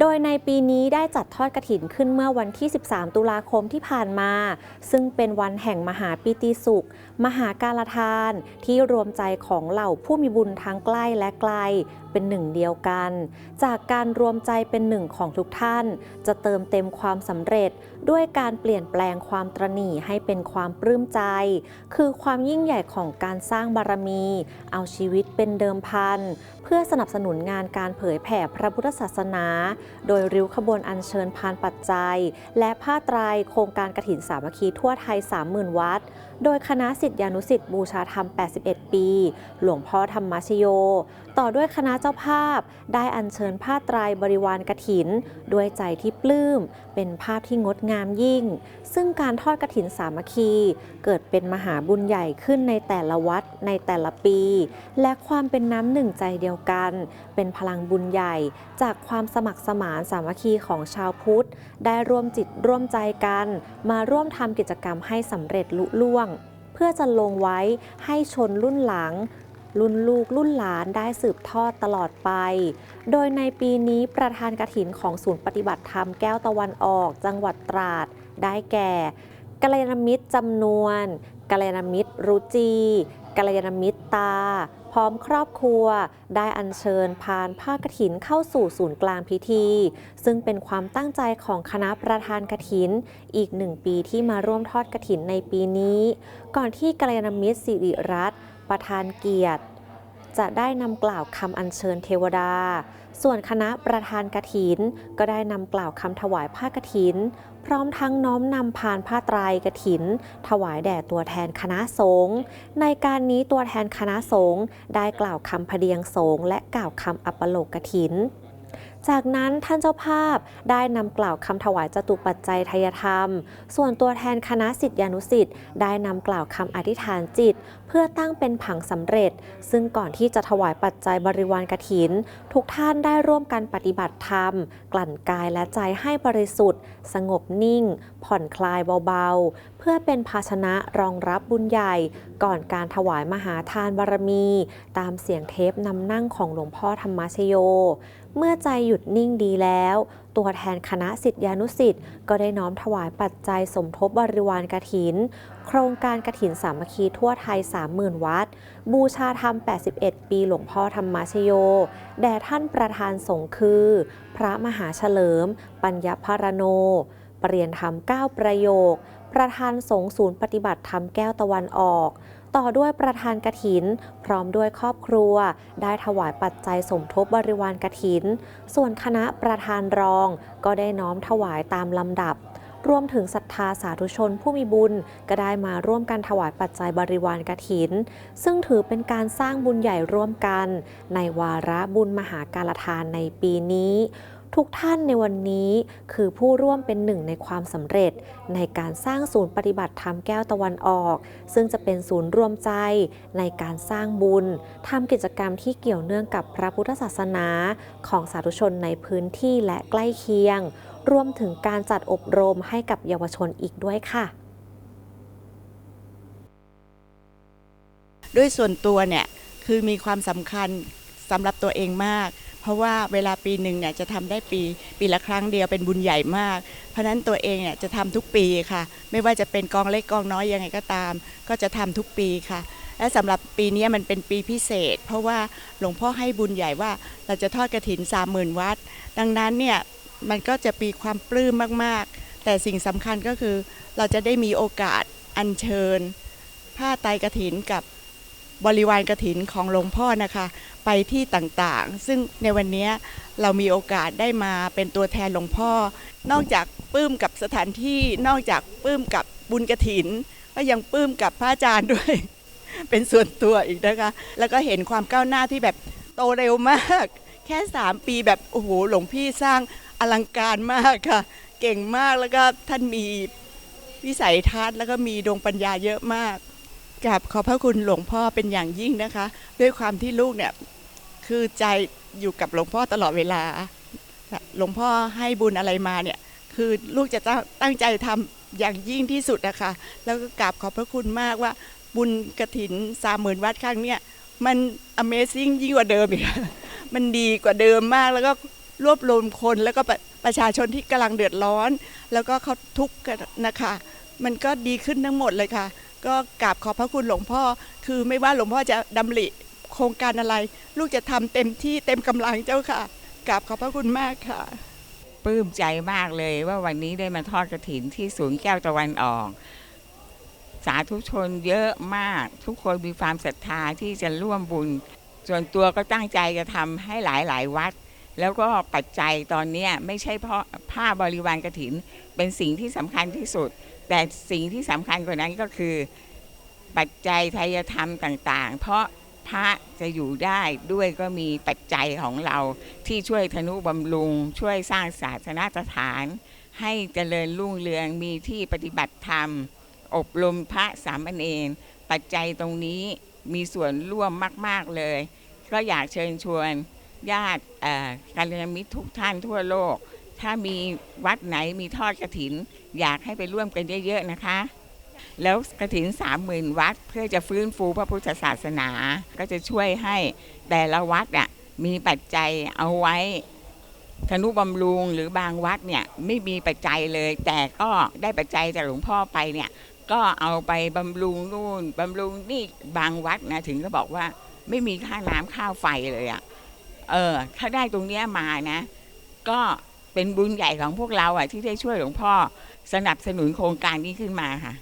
โดยในปีนี้ได้จัดทอดกระถินขึ้นเมื่อวันที่ 13 ตุลาคมที่ผ่านมา ซึ่งเป็นวันแห่งมหาปิติสุข มหาการทาน ที่รวมใจของเหล่าผู้มีบุญทั้งใกล้และไกล เป็นหนึ่งเดียวกัน จากการรวมใจเป็นหนึ่งของทุกท่าน จะเติมเต็มความสำเร็จ ด้วยการเปลี่ยนแปลงความตรณีให้เป็นความปลื้มใจ คือความยิ่งใหญ่ของการสร้างบารมี เอาชีวิตเป็นเดิมพัน เพื่อสนับสนุนงานการเผยแผ่พระพุทธศาสนาโดยริ้วขบวนอัญเชิญพานปัจจัย และผ้าไตรายโครงการกระถินสามัคคีทั่วไทย 30,000 วัด โดยคณะสิทธิานุสิทธิ์บูชาธรรม 81 ปี หลวงพ่อธรรมชโยต่อด้วยคณะเจ้าภาพ ได้อัญเชิญผ้าไตรายบริวารกระถิน ด้วยใจที่ปลื้ม เป็นภาพที่งดงามยิ่ง ซึ่งการทอดกระถินสามัคคี เกิดเป็นมหาบุญใหญ่ขึ้นในแต่ละวัดในแต่ละปี และความเป็นน้ำหนึ่งใจเดียวกัน เป็นพลังบุญใหญ่ จากความสมัครสมานสามัคคีของชาวพุทธ ได้ร่วมจิตร่วมใจกัน มาร่วมทำกิจกรรมให้สำเร็จลุล่วงเพื่อจะลงไว้ให้ชนรุ่นหลัง รุ่นลูกรุ่นหลานได้สืบทอดตลอดไป โดยในปีนี้ประธานกฐินของศูนย์ปฏิบัติธรรมแก้วตะวันออก จังหวัดตราด ได้แก่กัลยาณมิตรจำนวนกัลยาณมิตรรุจีกัลยาณมิตรตา พร้อมครอบครัว ได้อัญเชิญพานผ้ากฐินเข้าสู่ศูนย์กลางพิธี ซึ่งเป็นความตั้งใจของคณะประธานกฐิน อีกหนึ่งปีที่มาร่วมทอดกฐินในปีนี้ ก่อนที่กัลยาณมิตรสิริรัตน์ ประธานเกียรติ จะได้นำกล่าวคำอัญเชิญเทวดา ส่วนคณะประธานกฐิน ก็ได้นำกล่าวคำถวายผ้ากฐิน พร้อมทั้งน้อมนำพานผ้าไตรายกฐิน ถวายแด่ตัวแทนคณะสงฆ์ในการนี้ตัวแทนคณะสงฆ์ได้กล่าวคำพเดียงสงฆ์และกล่าวคำอัปโลกกฐิน จากนั้นท่านเจ้าภาพได้นำกล่าวคำถวายจตุปัจจัยทายธรรม ส่วนตัวแทนคณะสิทธิานุสิทธิ์ได้นำกล่าวคำอธิษฐานจิต เพื่อตั้งเป็นผังสำเร็จ ซึ่งก่อนที่จะถวายปัจจัยบริวารกฐิน ทุกท่านได้ร่วมกันปฏิบัติธรรม กลั่นกายและใจให้บริสุทธิ์ สงบนิ่ง ผ่อนคลายเบาๆ เพื่อเป็นภาชนะรองรับบุญใหญ่ ก่อนการถวายมหาทานบารมี ตามเสียงเทปนำนั่งของหลวงพ่อธรรมชโย เมื่อใจหยุดนิ่งดีแล้ว ตัวแทนคณะสิทธิานุสิทธิ์ก็ได้น้อมถวายปัจจัยสมทบบริวารกฐิน โครงการกฐินสามัคคีทั่วไทย 30,000 วัด บูชาธรรม 81 ปีหลวงพ่อธรรมชโย แด่ท่านประธานสงฆ์คือ พระมหาเฉลิม ปัญญพารโนปรริยนธรรม 9 ประโยค ประธานสงศูนย์ปฏิบัติธรรมแก้วตะวันออก ต่อด้วยประธานกฐิน พร้อมด้วยครอบครัว ได้ถวายปัจจัยสมทบบริวารกฐิน ส่วนคณะประธานรอง ก็ได้น้อมถวายตามลำดับรวมถึงศรัทธาสาธุชนผู้มีบุญก็ได้มาร่วมกันถวายปัจจัยบริวารกฐิน ซึ่งถือเป็นการสร้างบุญใหญ่ร่วมกัน ในวาระบุญมหาการทานในปีนี้ ทุกท่านในวันนี้คือผู้ร่วมเป็นหนึ่งในความสำเร็จ ในการสร้างศูนย์ปฏิบัติธรรมแก้วตะวันออก ซึ่งจะเป็นศูนย์รวมใจ ในการสร้างบุญทำกิจกรรมที่เกี่ยวเนื่องกับพระพุทธศาสนาของสาธุชนในพื้นที่และใกล้เคียง รวมถึงการจัดอบรมให้กับเยาวชนอีกด้วยค่ะด้วยส่วนตัวเนี่ยคือมีความสำคัญสำหรับตัวเองมาก เพราะว่าเวลาปีหนึ่งเนี่ยจะทำได้ปีปีละครั้งเดียวเป็นบุญใหญ่มาก เพราะฉะนั้นตัวเองเนี่ยจะทำทุกปีค่ะ ไม่ว่าจะเป็นกองเล็กกองน้อยยังไงก็ตาม ก็จะทำทุกปีค่ะ และสำหรับปีนี้มันเป็นปีพิเศษ เพราะว่าหลวงพ่อให้บุญใหญ่ว่าเราจะทอดกระถินสามหมื่นวัด ดังนั้นเนี่ยมันก็จะมีความปลื้มมากๆ แต่สิ่งสำคัญก็คือเราจะได้มีโอกาสอัญเชิญผ้าไตรกฐินกับ บริวารกฐินของหลวงพ่อนะคะ ไปที่ต่างๆ ซึ่งในวันนี้เรามีโอกาสได้มาเป็นตัวแทนหลวงพ่อ นอกจากปลื้มกับสถานที่นอกจากปลื้มกับบุญกฐิน ก็ยังปลื้มกับพระอาจารย์ด้วย เป็นส่วนตัวอีกนะคะ แล้วก็เห็นความก้าวหน้าที่แบบโตเร็วมาก แค่ 3 ปีแบบโอ้โหหลวงพี่สร้างอลังการมากค่ะ เก่งมากแล้วก็ท่านมีวิสัยทัศน์แล้วก็มีดวงปัญญาเยอะมาก กับขอบพระคุณหลวงพ่อเป็นอย่างยิ่งนะคะ ด้วยความที่ลูกเนี่ยคือใจอยู่กับหลวงพ่อตลอดเวลา หลวงพ่อให้บุญอะไรมาเนี่ย คือลูกจะตั้งใจทำอย่างยิ่งที่สุดนะคะแล้วก็กราบขอบพระคุณมากว่า บุญกระถินสามหมื่นวัดครั้งเนี้ยมัน Amazing ยิ่งกว่าเดิมอีกมันดีกว่าเดิมมากแล้วก็รวบรวมคนแล้วก็ประประชาชนที่กำลังเดือดร้อน แล้วก็เขาทุกข์กันนะคะ มันก็ดีขึ้นทั้งหมดเลยค่ะ ก็กราบขอบพระคุณหลวงพ่อ คือไม่ว่าหลวงพ่อจะดำริโครงการอะไร ลูกจะทำเต็มที่เต็มกำลังเจ้าค่ะกราบขอบพระคุณมากค่ะปลื้มใจมากเลยว่าวันนี้ได้มาทอดกระถินที่ศูนย์แก้วตะวันออก สาธุชนเยอะมาก ทุกคนมีความศรัทธาที่จะร่วมบุญ ส่วนตัวก็ตั้งใจจะทำให้หลายหลายๆวัด แล้วก็ปัจจัยตอนนี้ไม่ใช่เพราะ ผ้าบริวารกระถิน เป็นสิ่งที่สำคัญที่สุด แต่สิ่งที่สำคัญกว่านั้นก็คือปัจจัยไทยธรรมต่าง ๆ เพราะพระจะอยู่ได้ด้วยก็มีปัจจัยของเราที่ช่วยธนุบำรุง ช่วยสร้างศาสนสถาน ให้เจริญรุ่งเรืองมีที่ปฏิบัติธรรม อบรมพระสามเณรปัจจัยตรงนี้มีส่วนร่วมมาก ๆ เลย ก็อยากเชิญชวนญาติเอ่อกัลยาณมิตรทุกท่านทั่วโลก ถ้ามีวัดไหนมีทอดกระถิน อยากให้ไปร่วมกันเยอะๆนะคะ แล้วกระถินสามหมื่นวัด เพื่อจะฟื้นฟูพระพุทธศาสนา ก็จะช่วยให้แต่ละวัดอะมีปัจจัยเอาไว้ธนุบำรุงหรือบางวัดเนี่ยไม่มีปัจจัยเลย แต่ก็ได้ปัจจัยจากหลวงพ่อไปเนี่ยก็เอาไปบำรุงนู่นบำรุงนี่บางวัดนะถึงก็บอกว่าไม่มีค่าน้ำค่าไฟเลยอะ่ะเออถ้าได้ตรงเนี้ยมานะ ก็ เป็นบุญใหญ่ของพวกเราอะที่ได้ช่วยหลวงพ่อสนับสนุนโครงการนี้ขึ้นมาค่ะ